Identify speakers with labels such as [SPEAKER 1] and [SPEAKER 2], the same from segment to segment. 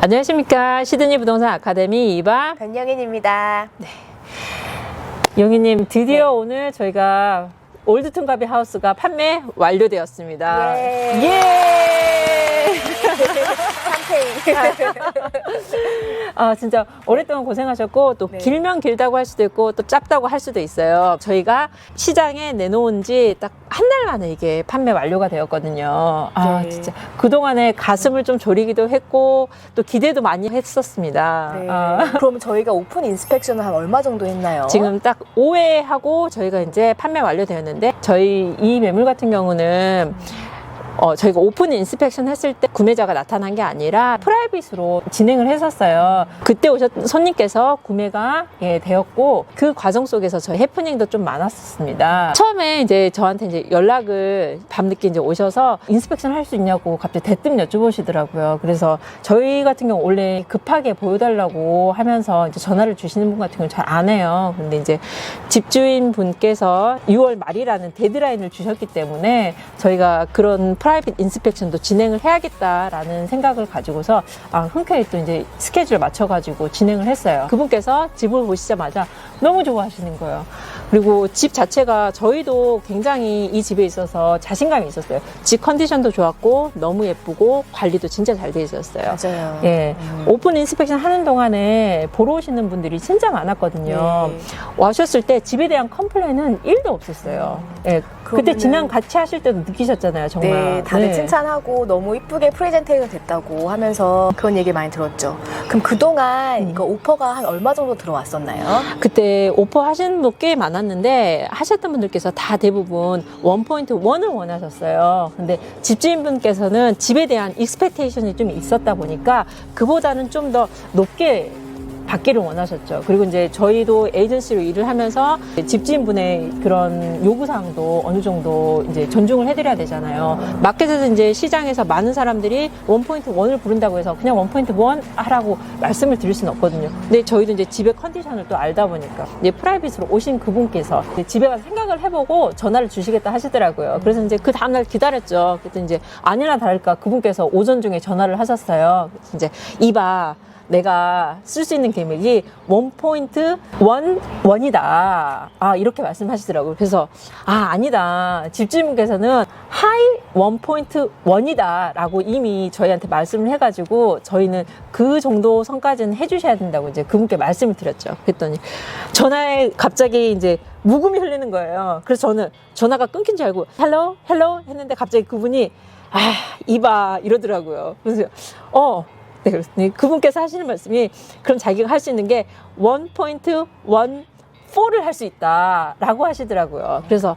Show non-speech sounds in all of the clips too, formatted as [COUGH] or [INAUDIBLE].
[SPEAKER 1] 안녕하십니까 시드니 부동산 아카데미 이바
[SPEAKER 2] 변영인입니다.
[SPEAKER 1] 용희님 드디어
[SPEAKER 2] 네.
[SPEAKER 1] 오늘 저희가 올드툰가비 하우스가 판매 완료되었습니다.
[SPEAKER 2] 예.
[SPEAKER 1] 예! [LAUGHS] 아 진짜 오랫동안 고생하셨고 또
[SPEAKER 2] 네.
[SPEAKER 1] 길면 길다고 할 수도 있고 또 짧다고 할 수도 있어요. 저희가 시장에 내놓은 지 딱 한 달 만에 이게 판매 완료가 되었거든요. 아
[SPEAKER 2] 네.
[SPEAKER 1] 진짜 그 동안에 가슴을 좀 졸이기도 했고 또 기대도 많이 했었습니다.
[SPEAKER 2] 네.
[SPEAKER 1] 아.
[SPEAKER 2] 그럼 저희가 오픈 인스펙션을 한 얼마 정도 했나요?
[SPEAKER 1] 지금 딱 5회 하고 저희가 이제 판매 완료되었는데 저희 이 매물 같은 경우는 어, 저희가 오픈 인스펙션 했을 때 구매자가 나타난 게 아니라 프라이빗으로 진행을 했었어요. 그때 오셨던 손님께서 구매가 예, 되었고 그 과정 속에서 저희 해프닝도 좀 많았습니다. 처음에 이제 저한테 이제 연락을 밤늦게 이제 오셔서 인스펙션 할 수 있냐고 갑자기 대뜸 여쭤보시더라고요. 그래서 저희 같은 경우 원래 급하게 보여달라고 하면서 이제 전화를 주시는 분 같은 경우는 잘 안 해요. 근데 이제 집주인 분께서 6월 말이라는 데드라인을 주셨기 때문에 저희가 그런 프라이빗 인스펙션도 진행을 해야겠다라는 생각을 가지고서 아, 흔쾌히 또 이제 스케줄 맞춰가지고 진행을 했어요. 그분께서 집을 보시자마자 너무 좋아하시는 거예요. 그리고 집 자체가 저희도 굉장히 이 집에 있어서 자신감이 있었어요. 집 컨디션도 좋았고 너무 예쁘고 관리도 진짜 잘 돼 있었어요.
[SPEAKER 2] 맞아요.
[SPEAKER 1] 예,
[SPEAKER 2] 음.
[SPEAKER 1] 오픈 인스펙션 하는 동안에 보러 오시는 분들이 진짜 많았거든요.
[SPEAKER 2] 네.
[SPEAKER 1] 와셨을 때 집에 대한 컴플레인은 1도 없었어요. 예, 그때
[SPEAKER 2] 그러면은-
[SPEAKER 1] 진행 같이 하실 때도 느끼셨잖아요, 정말.
[SPEAKER 2] 네, 다들
[SPEAKER 1] 네.
[SPEAKER 2] 칭찬하고 너무 이쁘게 프레젠테이션 됐다고 하면서 그런 얘기 많이 들었죠. 그럼 그동안
[SPEAKER 1] 음.
[SPEAKER 2] 이거 오퍼가 한 얼마 정도 들어왔었나요?
[SPEAKER 1] 그때 오퍼 하시는 분 꽤 많았는데 하셨던 분들께서 다 대부분 원포인트 원을 원하셨어요. 근데 집주인분께서는 집에 대한 익스펙테이션이 좀 있었다 보니까 그보다는 좀 더 높게 받기를 원하셨죠. 그리고 이제 저희도 에이전시로 일을 하면서 집주인분의 그런 요구사항도 어느 정도 이제 존중을 해드려야 되잖아요. 마켓에서 이제 시장에서 많은 사람들이 원포인트 원을 부른다고 해서 그냥 원포인트 원 하라고 말씀을 드릴 수는 없거든요. 근데 저희도 이제 집의 컨디션을 또 알다 보니까 이제 프라이빗으로 오신 그분께서 이제 집에 가서 생각을 해보고 전화를 주시겠다 하시더라고요. 그래서 이제 그 다음날 기다렸죠. 그때 이제 아니나 다를까 그분께서 오전 중에 전화를 하셨어요. 이제 이봐. 내가 쓸 수 있는 금액이 원 포인트 원 원이다. 아 이렇게 말씀하시더라고요. 그래서 아 아니다. 집주인분께서는 하이 원 포인트 원이다 라고 이미 저희한테 말씀을 해가지고 저희는 그 정도 선까지는 해주셔야 된다고 이제 그분께 말씀을 드렸죠. 그랬더니 전화에 갑자기 이제 묵음이 흘리는 거예요. 그래서 저는 전화가 끊긴 줄 알고 헬로 헬로 했는데 갑자기 그분이 아 이봐 이러더라고요. 그래서 어 네, 그렇습니다. 그분께서 하시는 말씀이 그럼 자기가 할 수 있는 게 원 포인트 원 4를 할 수 있다라고 하시더라고요. 그래서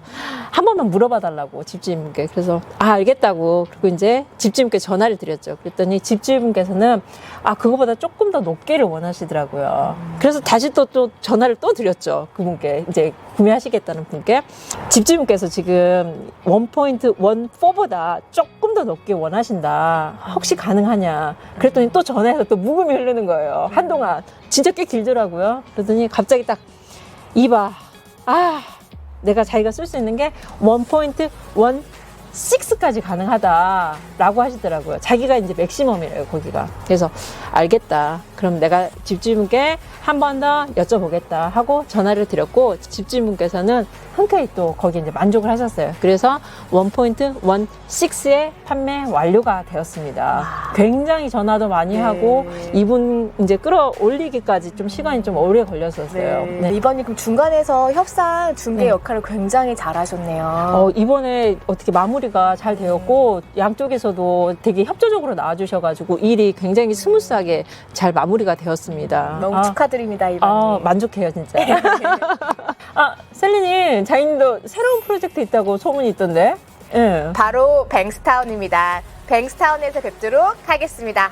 [SPEAKER 1] 한 번만 물어봐 달라고 집주인분께 그래서 아 알겠다고 그리고 이제 집주인께 전화를 드렸죠. 그랬더니 집주인분께서는 아 그거보다 조금 더 높게를 원하시더라고요. 그래서 다시 또 또 전화를 또 드렸죠. 그분께 이제 구매하시겠다는 분께 집주인분께서 지금 원 포인트 원 4보다 조금 더 높게 원하신다. 혹시 가능하냐? 그랬더니 또 전화해서 또 묵음이 흐르는 거예요. 한동안 진짜 꽤 길더라고요. 그러더니 갑자기 딱 이봐. 아, 내가 자기가 쓸 수 있는 게원 포인트 원 6까지 가능하다라고 하시더라고요. 자기가 이제 맥시멈이래요, 거기가. 그래서 알겠다. 그럼 내가 집주인분께 한 번 더 여쭤보겠다 하고 전화를 드렸고 집주인분께서는 흔쾌히 또 거기 이제 만족을 하셨어요. 그래서 원 포인트 원 6의 판매 완료가 되었습니다. 굉장히 전화도 많이
[SPEAKER 2] 네.
[SPEAKER 1] 하고 이분 이제 끌어올리기까지 좀 시간이 좀 오래 걸렸었어요.
[SPEAKER 2] 네.
[SPEAKER 1] 네.
[SPEAKER 2] 이번이 그럼 중간에서 협상 중개
[SPEAKER 1] 네.
[SPEAKER 2] 역할을 굉장히 잘하셨네요.
[SPEAKER 1] 어, 이번에 어떻게 마무리 가 잘 되었고 양쪽에서도 되게 협조적으로 나와주셔가지고 일이 굉장히 스무스하게 잘 마무리가 되었습니다.
[SPEAKER 2] 너무
[SPEAKER 1] 아,
[SPEAKER 2] 축하드립니다, 이번님.
[SPEAKER 1] 아, 만족해요 진짜. [LAUGHS] 아 셀리님 자인도 새로운 프로젝트 있다고 소문이 있던데. 예.
[SPEAKER 2] 바로 뱅스타운입니다. 뱅스타운에서 뵙도록 하겠습니다.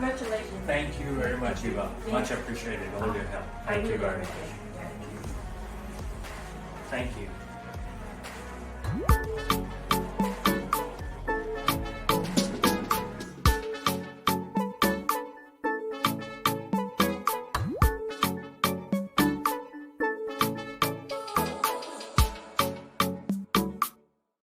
[SPEAKER 3] Congratulations.
[SPEAKER 4] Thank you very much, Eva. Much appreciated, all your help. Thank you very much. Thank you.